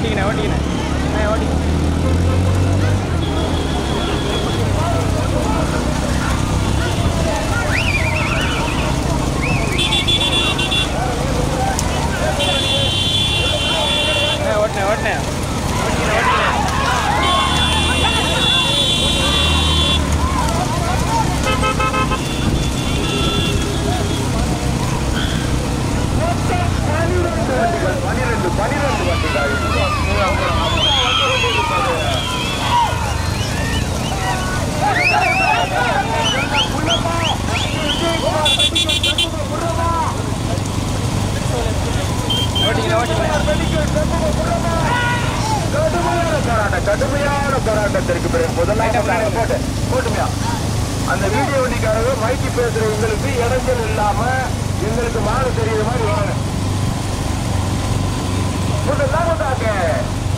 ஓட்டிக்கினேன் ஓட்டிக்கினேன் கடுமையான போராட்டத்திற்கு பிறகு முதலாவது போட்டு போட்டுமையா அந்த வீடியோ வண்டிக்காரங்க மைக்கி பேசுற எங்களுக்கு இடைஞ்சல் இல்லாம எங்களுக்கு மாறு தெரியுற மாதிரி வாங்க முதலாவதாக.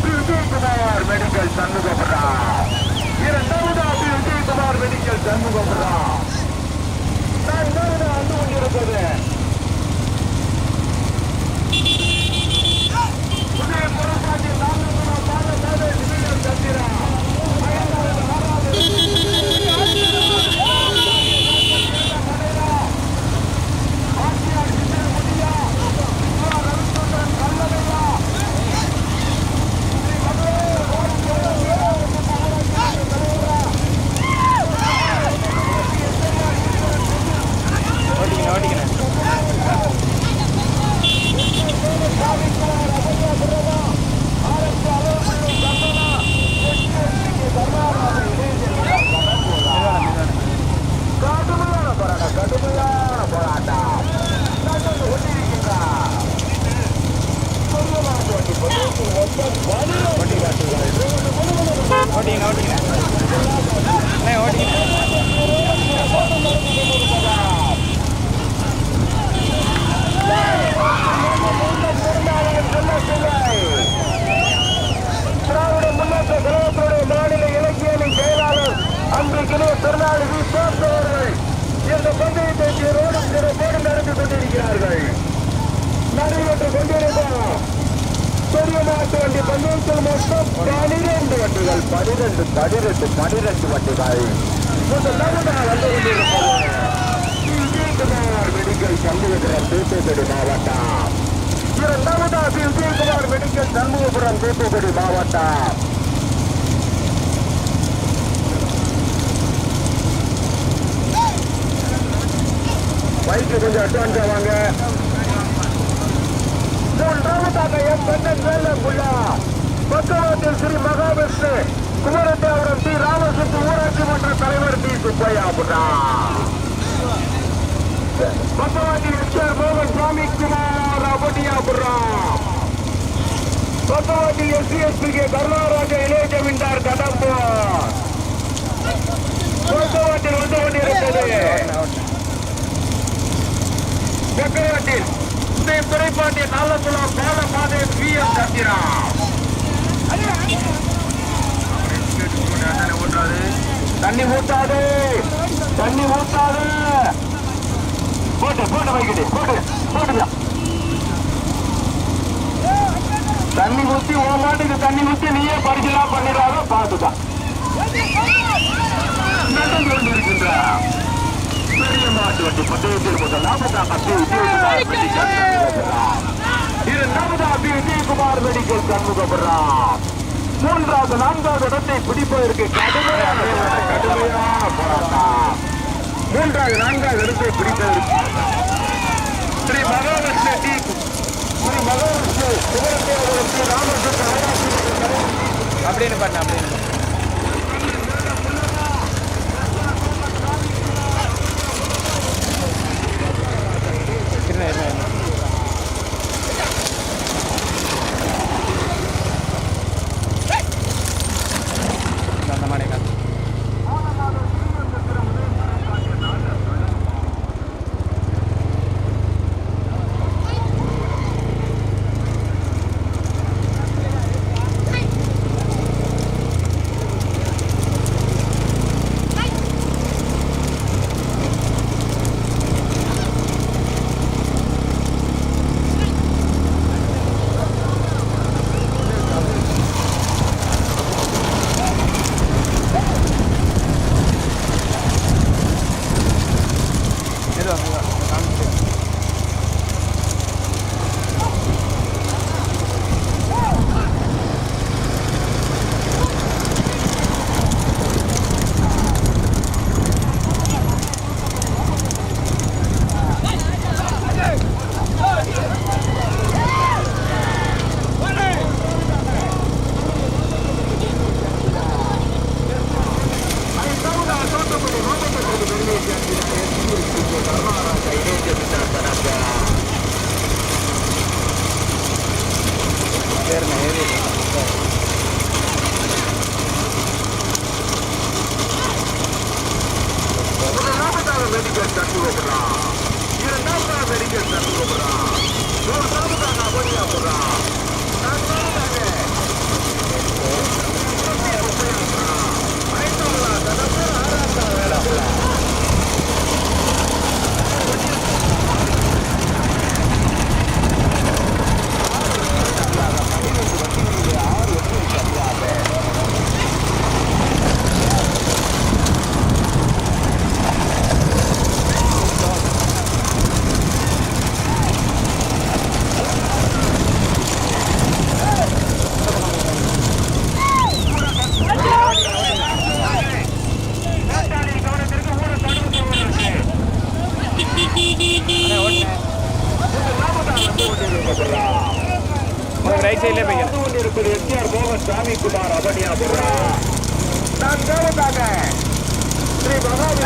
விஜயகுமார் மெடிக்கல் சண்முகபுரா இரண்டாவதாக. விஜயகுமார் மெடிக்கல் சண்முகபுரா நான்காவது வந்து கொண்டிருப்பது புதிய புறப்பாட்டி நான்காவது பாலக்காடு நிமிடம் சந்திரா ஐந்தாவது ஆறாவது ஆசியார் சித்திரமுடியா ரவிச்சந்திரன் கல்லவையா ஓட்டிக்கினேன் ஓட்டிக்கினேன் கடுமையான போராட்டம் கடுமையான போராட்டம் நடந்து கொண்டிருக்கின்றார். பெரிய மாட்டு வண்டி பந்தயத்தில் மொத்தம் பனிரெண்டு வண்டிகள். ஓட்டிக்கினேன் ஓட்டிக்கினேன் அண்ணே ஓட்டிக்கினேன் திராவிட முன்னேற்ற கழகத்துடைய மாநில இலக்கியலின் செயலாளர் அன்றைக்கிலே திருநாள் வி அவர்கள் இந்த பந்தயத்தை சீரோடும் சிறப்போடு நடந்து கொண்டிருக்கிறார்கள் நடைபெற்றுக் கொண்டிருக்கிறோம் பெரிய மாட்டு வண்டி பந்தயத்தில் மொத்தம் பனிரெண்டு வண்டிகள் பனிரெண்டு பனிரெண்டு பனிரெண்டு வண்டிகள். முதலாவதாக வந்து கொண்டிருப்பது மெடிக்கல் சண்முகபுரம் தூத்துக்குடி மாவட்டம். இரண்டாவதாக விஜயகுமார் மெடிக்கல் சண்முகபுரம் தூத்துக்குடி மாவட்டம். பைக்கு கொஞ்சம் அட்வான்ஸா வாங்க. மூன்றாவதாக எம். கண்ணன் புள்ளா பக்கவாட்டில் ஸ்ரீ மகாவிஷ்ணு குமரத்தேவரம் டி ராமசுத்து ஊராட்சி மன்ற தலைவர் டி சுப்பையா புட்டா பக்கவாட்டில் எஸ்ஆர் மோகன் சுவாமி குமார் அபட்டியா புறா பக்கவாட்டில் எஸ்சிஎஸ்பி கே. கருணாராஜ இளைய விண்டார் கடம்பூர் பக்கவாட்டில் வந்து கொண்டிருக்கிறது. பக்கவாட்டில் இந்த துறைப்பாட்டிய நாலக்குளம் பாலபாதை பி எம். சந்திரா தண்ணி ஊத்தாது. தண்ணி ஊத்தாது. போட்டு போட்டு வைக்கிட்டு போட்டு போட்டுங்க தண்ணி ஊத்தி உன் மாட்டுக்கு தண்ணி ஊத்தி நீயே பறிக்கலாம் பண்ணிடாத கொண்டிருக்கின்ற பெரிய மாட்டு வண்டி பந்தயத்தில் முதல் நாற்பதாம் மெடிக்கல் இரண்டாவது அபி விஜயகுமார் மெடிக்கல் சண்முகபுரா மூன்றாவது நான்காவது இடத்தை பிடிப்பதற்கு கடுமையான கடுமையான போராட்டம் மூன்றாவது நான்காவது இடத்தை பிடிப்பதற்கு ஸ்ரீ மகாவிஷ்ணு டி ஸ்ரீ மகாவிஷ்ணு சிவரத்தேவரம் ராமகிருஷ்ண அப்படின்னு பண்ண அப்படின்னு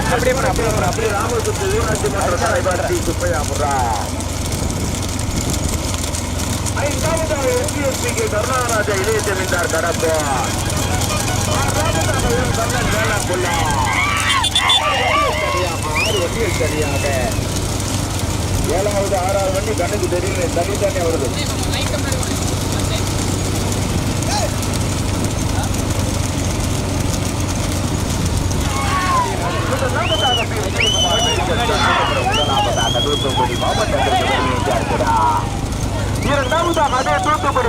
அப்படியே அப்படியே அப்படியே. ராமசுத்து ஊராட்சி மன்ற தலைவர் டி ஐந்தாவதாக எஸ்பிஎஸ்பி கே இளைய ஜமீன்தார் கடப்பா சரியாக ஏழாவது ஆறாவது வண்டி கண்ணுக்கு தெரியல தனி தண்ணி வருது முதலாவதாக பி. விஜயகுமார் முதலாவதாக தூத்துக்குடி மாவட்டத்திற்கு பெருமையை சேர்க்கிறா இரண்டாவதாக தூத்துக்குடி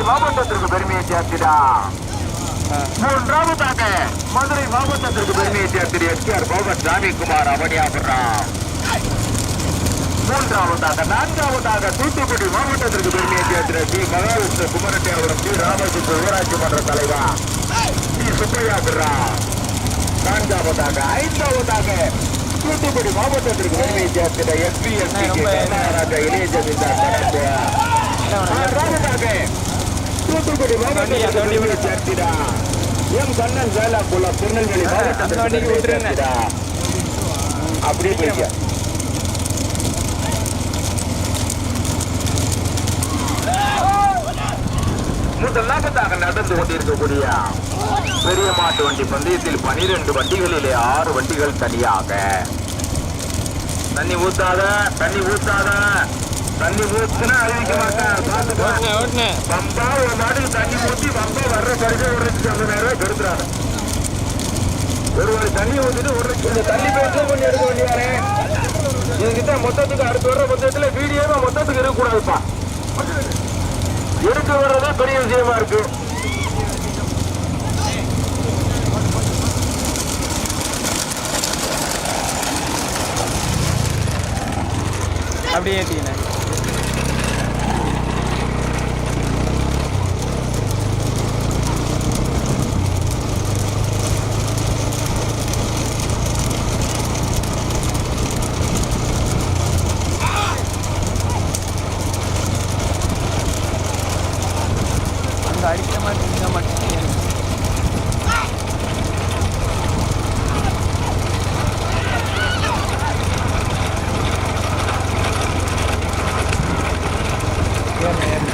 மாவட்டத்திற்கு பெருமையை சேர்த்திடா மூன்றாவதாக மதுரை மாவட்டத்திற்கு பெருமையை சேர்த்திரு எஸ்ஆர் பகவத் சாமிக்குமார் அவனியாபுரா மூன்றாவதாக நான்காவதாக தூத்துக்குடி மாவட்டத்திற்கு பெருமையை சேர்த்திரு டி மகாவிஷ்ணு குமரட்டியாபுரம் டி ராமகிருஷ்ண ஊராட்சி மன்ற தலைவர் டி சுப்பையாபுரா நான்காவதாக ஐந்தாவதாக தூத்துக்குடி மாவட்டத்திற்கு பெருமையை சேர்க்கிற எஸ்பி எஸ்பி கர்நாடக இளைய ஜமீன்தார் தூத்துக்குடி மாவட்டத்திற்கு பெருமையை சேர்க்கிறா எம் கண்ணன் வேலாக்குள்ள திருநெல்வேலி மாவட்டத்திற்கு அப்படியே போய்க்க முதலாவதாக நடந்து கொண்டிருக்கக்கூடிய பெரிய மாட்டு வண்டி பந்தயத்தில் பனிரெண்டு வண்டிகளிலே ஆறு வண்டிகள் தனியாக. தண்ணி ஊத்தாத தண்ணி ஊத்தாத தண்ணி ஊத்துனா அறிவிக்க மாட்டேன் பம்பா ஒரு மாட்டுக்கு தண்ணி ஊத்தி பம்பா வர்ற பரிசை ஒரு லட்சத்தி கெடுத்துறாங்க. ஒரு ஒரு தண்ணி ஊத்திட்டு ஒரு இந்த தண்ணி பேச கொஞ்சம் எடுக்க வேண்டியாரே இதுகிட்ட மொத்தத்துக்கு அடுத்து வர்ற மொத்தத்துல வீடியோவா மொத்தத்துக்கு இருக்கக்கூடாதுப்பா. எடுத்து வர்றதே பெரிய விஷயமா இருக்கு. அப்படியே ஏற்றிக்கினேன் and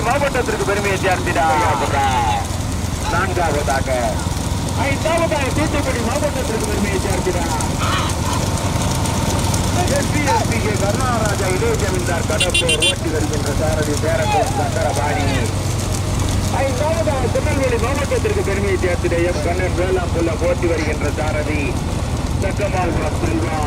புதுக்கோட்டை மாவட்டத்திற்கு பெருமையை சேர்த்திடாதா நான்காவதாக. ஐந்தாவதாக தூத்துக்குடி மாவட்டத்திற்கு பெருமையை சேர்க்கிறார் எஸ்பிஎஸ்பிகே கருணாராஜா இளைய ஜமீன்தார் கடப்போர் ஓட்டி வருகின்ற சாரதி பேரக்குளம் சக்கரபாணி. ஐந்தாவதாக திருநெல்வேலி மாவட்டத்திற்கு பெருமையை சேர்த்திட எம் கண்ணன் வேளாம்புள்ள ஓட்டி வருகின்ற சாரதி. சக்கமால் செல்வா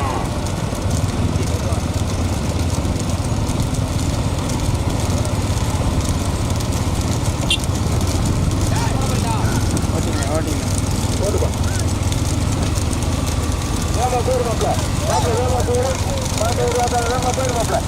மாப்பிள்ள மாப்பிள்ள போயிடும் மாப்பிள்ள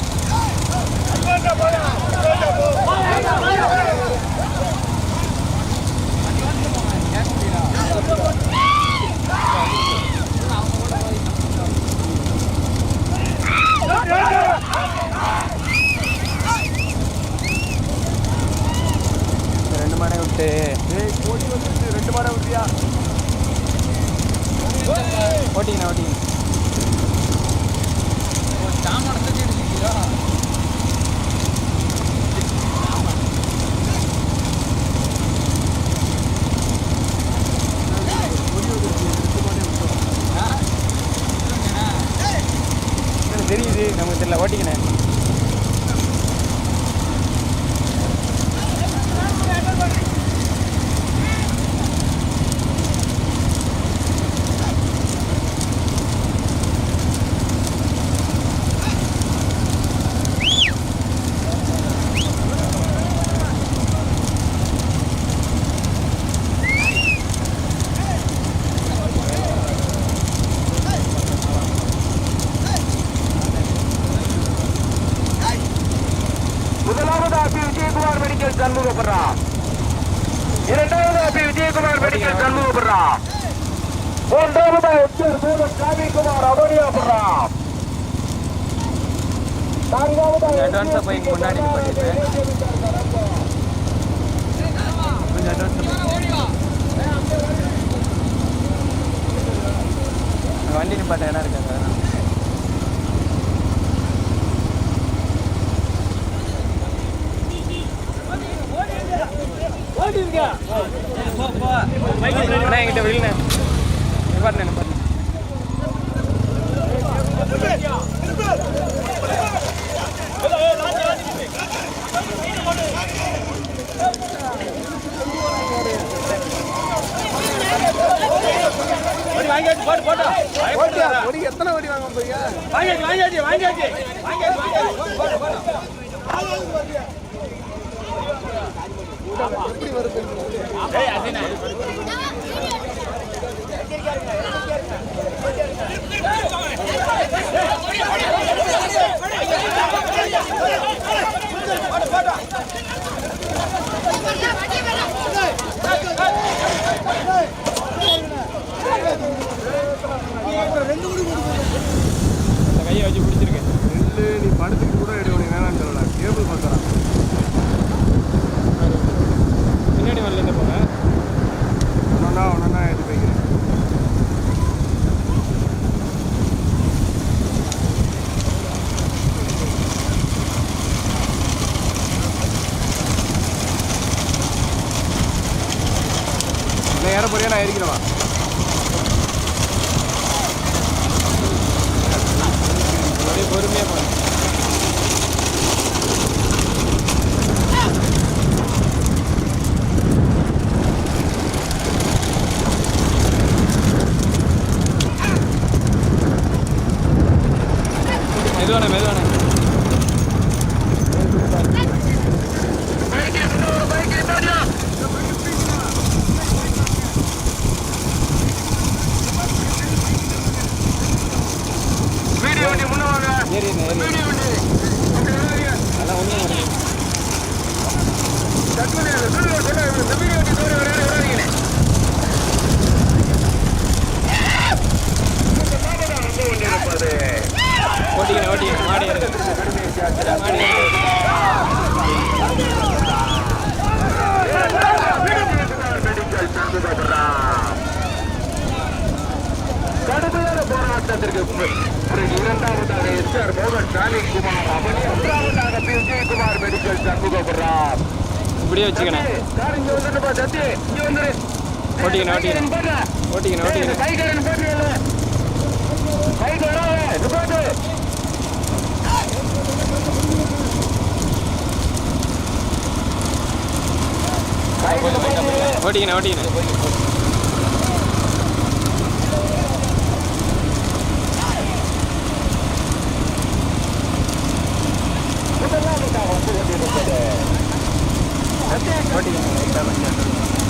டர்ன்ஸை போய் இங்கே முன்னாடி பண்ணிட்டு கொஞ்சம் டர்ன்ஸ் வண்டி நிப்பாட்ட இடம் இருக்கா சார் என்கிட்ட வெளியில் Nereye nereye? Böyle öyle. இப்படியே வச்சுக்கணும் ஓட்டிக்கணும், ஓட்டிக்கணும். ஓட்டிக்கணும் ஓட்டிக்கணும் போடுறீல்ல? கைக்கு வராத, இது போட்டு. கைக்குள்ள போட்டு. ஓட்டிக்கணும் ஓட்டிக்கணும் முதலாவதாக வந்து கொண்டிருப்பது. ஓட்டிக்கணும் லைட்டாக கொஞ்சம்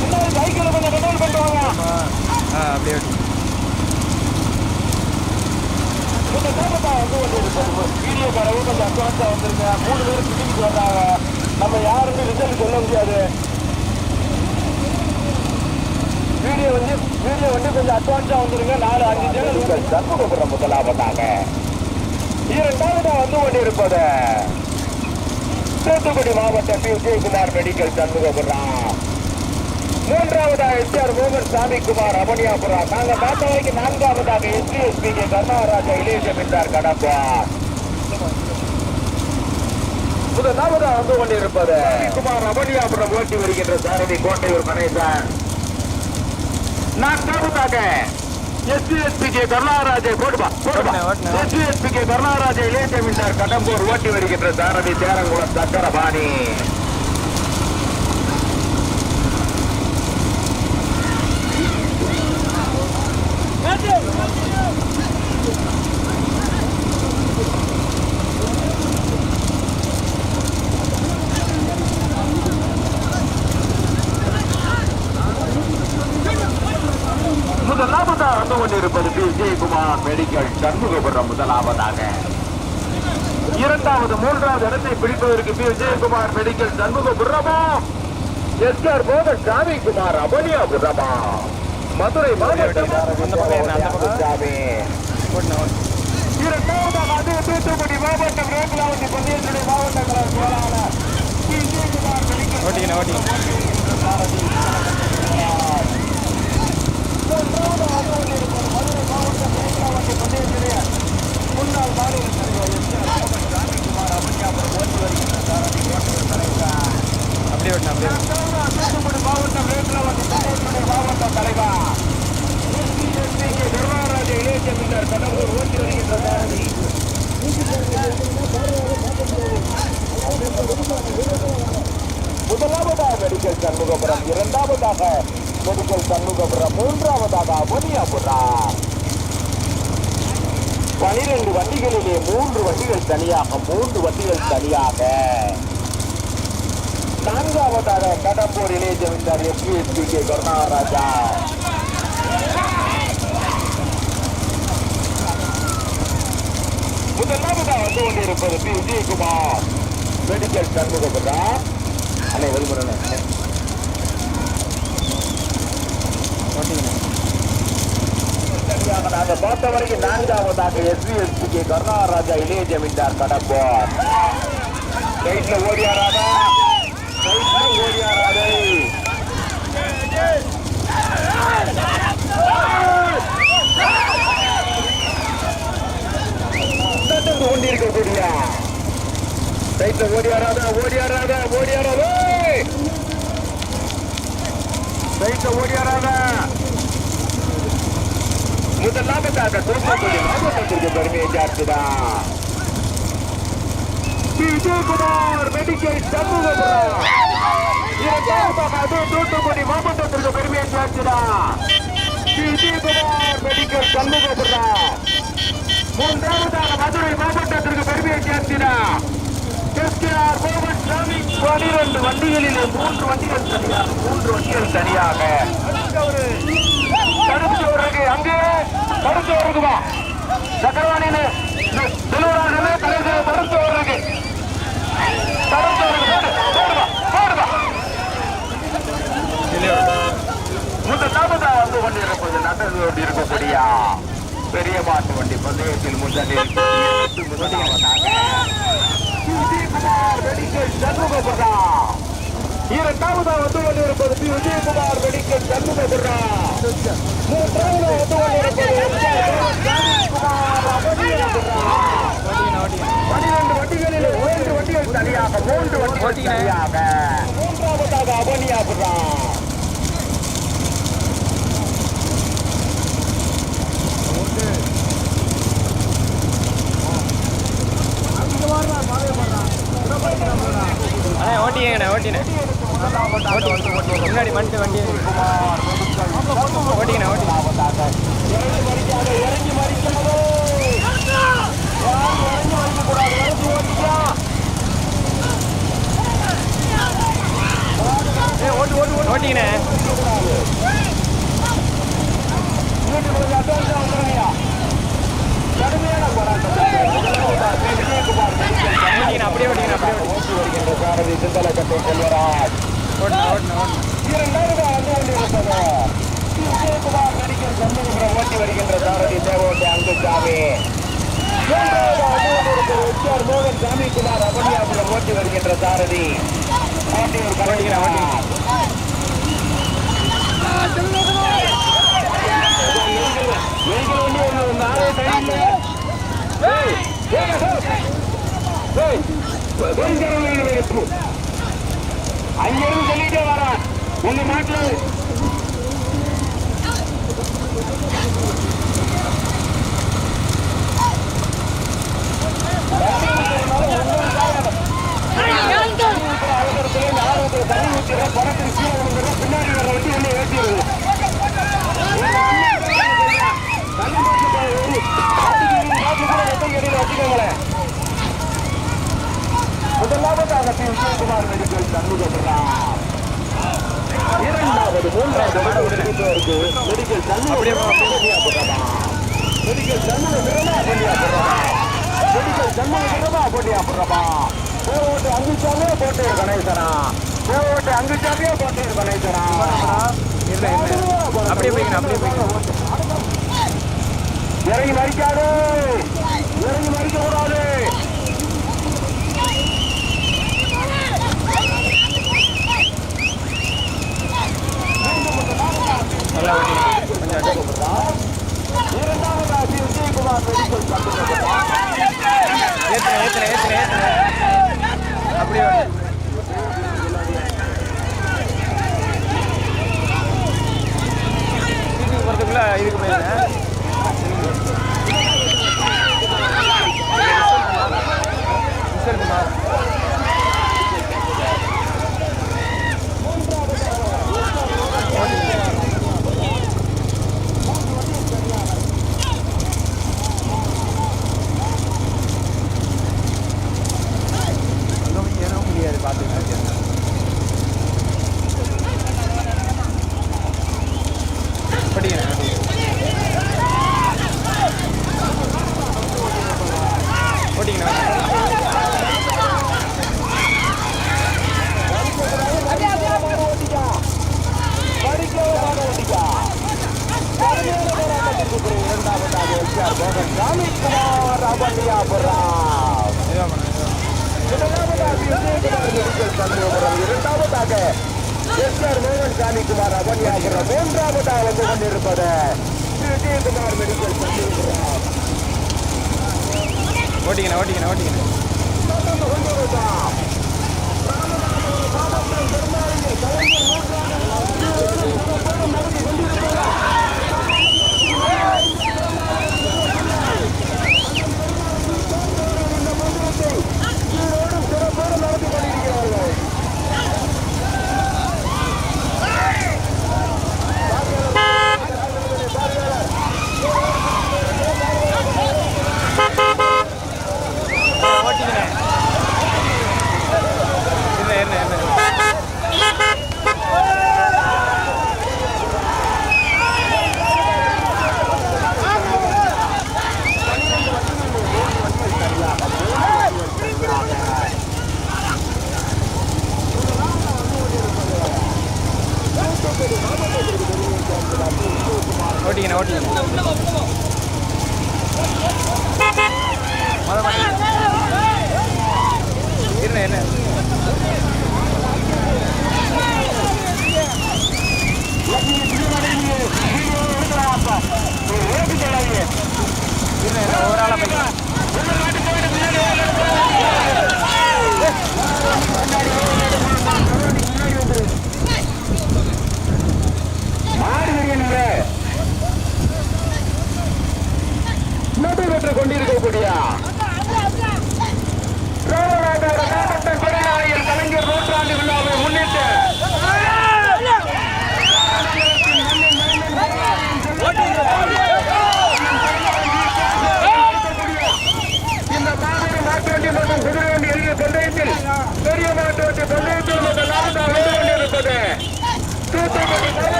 முன்னாடி கைக்குள்ள கொஞ்சம் control பண்ணிட்டு வாங்க. ஆ அப்படியே ஓட்டி முதலாவதாக வந்து கொண்டிருப்பது. வீடியோக்காரங்க கொஞ்சம் advance ஆ வந்துருங்க. மூணு பேர் பிடிச்சிட்டு வந்தாங்க. நம்ம யாருன்னு ரிசல்ட் சொல்ல முடியாது வீடியோ வந்து வீடியோ வந்து கொஞ்சம் அட்வான்ஸா வந்துருங்க நாலு அஞ்சு சேனல் சண்முகபுரம் முதலாவதாக இரண்டாவதா வந்து கொண்டிருப்பது தூத்துக்குடி மாவட்ட பி விஜயகுமார் மெடிக்கல் சண்முகபுரம். மூன்றாவதாக எஸ் ஆர் மோகன் சாமிக்குமார் அமனியாபுரம் நாங்க பார்த்த வரைக்கும் நான்காவதாக எஸ்பிஎஸ்பி கே கருணாராஜா இளையஜம் என்றார் கடப்பா முதலாவதாக வந்து கொண்டிருப்பது குமார் அமனியாபுரம் ஓட்டி வருகின்ற சாரதி கோட்டையூர் கணேசன். நான்காவதாக எஸ்பிஎஸ்பி கே கருணாராஜை போடுவா போடுவா ஓட்டுனேன், ஓட்டுனேன். எஸ்பிஎஸ்பி கே கருணாராஜை இளைய ஜமீன்தார் கடம்பூர் ஓட்டி வருகின்ற சாரதி தேரங்குளம் சக்கரபாணி முதலாவதாக வந்து கொண்டிருப்பது பி விஜயகுமார் மெடிக்கல் சண்முகபுரம் முதலாவதாக. இரண்டாவது மூன்றாவது இடத்தை பிடிப்பதற்கு பி. விஜயகுமார் மெடிக்கல் சண்முகபுரமா? எஸ். ஆர் போத சாமிக்குமார் அபனியாபுரமா? மதுரை இரண்டாவதாக தூத்துக்குடி மாவட்டம் ரேகுலாவதி பந்தயத்துறை மாவட்ட கலர் செயலாளர் பி விஜயகுமார் மெடிக்கல் ஓட்டிக்கணும் ஓட்டிக்கணும் முன்னாள் மாநில தலைவர் எஸ் ஆர் மோகன் அமன்யாபுரம் ஓட்டி வருகின்ற சாரதி கோட்டையூர் தலைவர் அப்படியே அப்படியே தூத்துக்குடி மாவட்டம் வேட்லாவதி பந்தயத்துறை மாவட்ட தலைவர் எஸ்பிஎஸ்பிக்கு தர்மராஜ இளைய ஓட்டி வருகின்ற சாரதி முதலாவதாக மெடிக்கல் சண்முகபுரம் இரண்டாவதாக மெடிக்கல் சண்முகபுரம் மூன்றாவதாக அமனியாபுரம் பனிரெண்டு வண்டிகளிலே மூன்று வண்டிகள் தனியாக மூன்று வண்டிகள் தனியாக. நான்காவதாக கடம்பூர் இளைய ஜமீன்தார் எஸ்பிஎஸ்பி கே கருணாராஜா. முதலாவதாக வந்து கொண்டிருப்பது பி. விஜயகுமார். மெடிக்கல் சண்முகபுரம். அண்ணே வெளிமுறை ஓட்டிக்கணும் சரியாக நாங்க பார்த்த வரைக்கும் நான்காவதாக எஸ்பிஎஸ்பி கே கருணாராஜா இளைய ஜமீன்தார் கடப்பார் ரைட்ல ஓடியாராதா? ரைட்ல ஓடியாராதே. கொண்டிருக்கக்கூடிய. ரைட்ல ஓடியாராதா? ஓடியாராதா? ஓடியாராதே. ரைட்ல ஓடியாராதா? முதலாவதாக தூத்துக்குடி மாவட்டத்திற்கு பெருமையை சார்த்துதா விஜயகுமார் மெடிக்கல் சண்முகபுரம் அது தூத்துக்குடி மாவட்டத்திற்கு பெருமையை சார்த்துதா விஜயகுமார் மெடிக்கல் சண்முகபுரம் மூன்றாவதாக மதுரை மாவட்டத்திற்கு பெருமையை சேர்த்தினா எஸ்கேஆர் மோகன் சாமி பனிரெண்டு வண்டிகளிலே மூன்று வண்டிகள் சரியாக மூன்று வண்டிகள் சரியாக தடுத்து வருது அங்கே தடுத்து வருதுமா சக்கரவாணின்னு திருவிழாவே கடைசி தடுத்து வருது தடுத்து வருது போடுவா போடுவா முதலாவதா வந்து கொண்டிருப்பது நடந்து கொண்டிருக்கக்கூடிய பெரிய மாட்டு வண்டி பந்தயத்தில் முதலில் முதலாவதாக சண்முகபுரம் இரண்டாவதா வந்து கொண்டிருப்பது பி. விஜயகுமார் வெடிக்கல் சண்முகபுரா மூன்றாவது வந்து கொண்டிருப்பது பனிரெண்டு வட்டிகளில் மூன்று வட்டிகள் தனியாக மூன்று வண்டிகள் தனியாக. மூன்றாவதாக அவனியாபுரா அதிகமாக பாதையப்படுறான் அண்ணா ஓட்டிங்கண்ணா ஓட்டினேன் முன்னாடி வந்துட்டு வண்டி. ஓட்டிங்கண்ணா ஓட்டிங்க இறங்கி மறிக்காத இறங்கி மறிக்காதோ யாரும் இறங்கி மறிக்கக்கூடாது இறங்கி ஓட்டிக்கா ஓட்டிங்கண்ணே வீட்டுக்கு கொஞ்சம் அட்வான்ஸா வந்துருங்கய்யா கடுமையான போராட்டம் விஜயகுமார் ஓட்டிங்கண்ணா அப்படியே ஓட்டிங்கண்ணா அப்படியே ஓட்டிங்க ஓட்டி வருகின்ற சாரதி சிந்தலக்கட்டை செல்வராஜ் ஓட்டணும் ஓட்டணும் ஓட்டணும் இரண்டாவது வந்து கொண்டிருப்பது விஜயகுமார் நடிகர் சண்முகபுரம் ஓட்டி வருகின்ற சாரதி தேவோட்டை அங்குசாமி மூன்றாவது வந்து கொண்டிருப்பது எச்ஆர் மோகன் சாமிக்குமார் அவனியாபுரம் ஓட்டி வருகின்ற சாரதி ஆண்டியூர் ஓட்டிக்கிறேன், கலைஞர் வெஹிக்கிள் வண்டி ஒன்று நாளே டைம் ஏய் ஏய் ஏய் வெஹிக்கிள் அங்கிருந்து சொல்லிட்டே வரான் உங்க நாட்டில் பின்னாடி வர வண்டி ஒண்ணு ஏற்றிடுது முதலாவதாக பி. விஜயகுமார் மெடிக்கல் சண்முகபுரம் இரண்டாவது மூன்றாவது மெடிக்கல் மெடிக்கல் மெடிக்கல் பொன்னியாபுரமா மெடிக்கல் சண்முகபுரமா பொன்னியாபுரமா போட்டு அங்குச்சாமே போட்டு கணேசனா போட்டு அங்குச்சாமே போட்டு கணேசனா இல்லை இல்லை அப்படியே போய்க்கணும் அப்படியே போய்க்கணும் இறங்கி மறிக்காது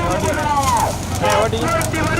சேர்க்கிறார். ஓட்டிங்க ஓட்டிங்க ஓட்டிங்க